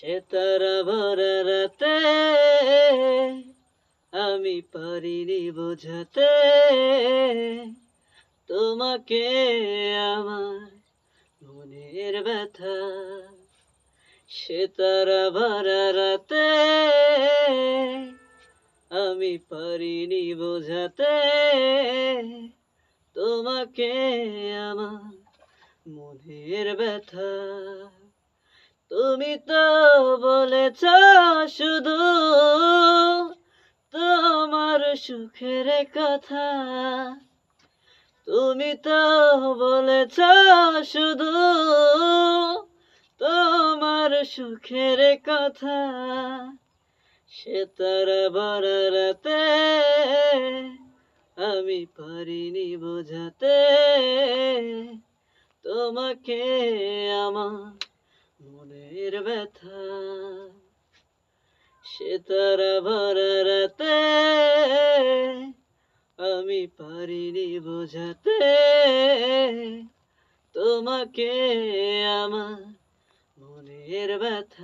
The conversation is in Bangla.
সে তারা ভরা রাতে আমি পারিনি বোঝাতে। তোমাকে আমার মনের ব্যথা। সে তারা ভরা রাতে আমি পারিনি বোঝাতে। তোমাকে আমার মনের ব্যথা। তুমি তো বলেছ শুধু তোমার সুখের কথা। তুমি তো বলেছ শুধু তোমার সুখের কথা। সে তার বরাতে আমি পারিনি বোঝাতে। তোমাকে আমার ব্যথা। সে তারা আমি পারিনি বোঝাতে। তোমাকে আমার মনের ব্যথা।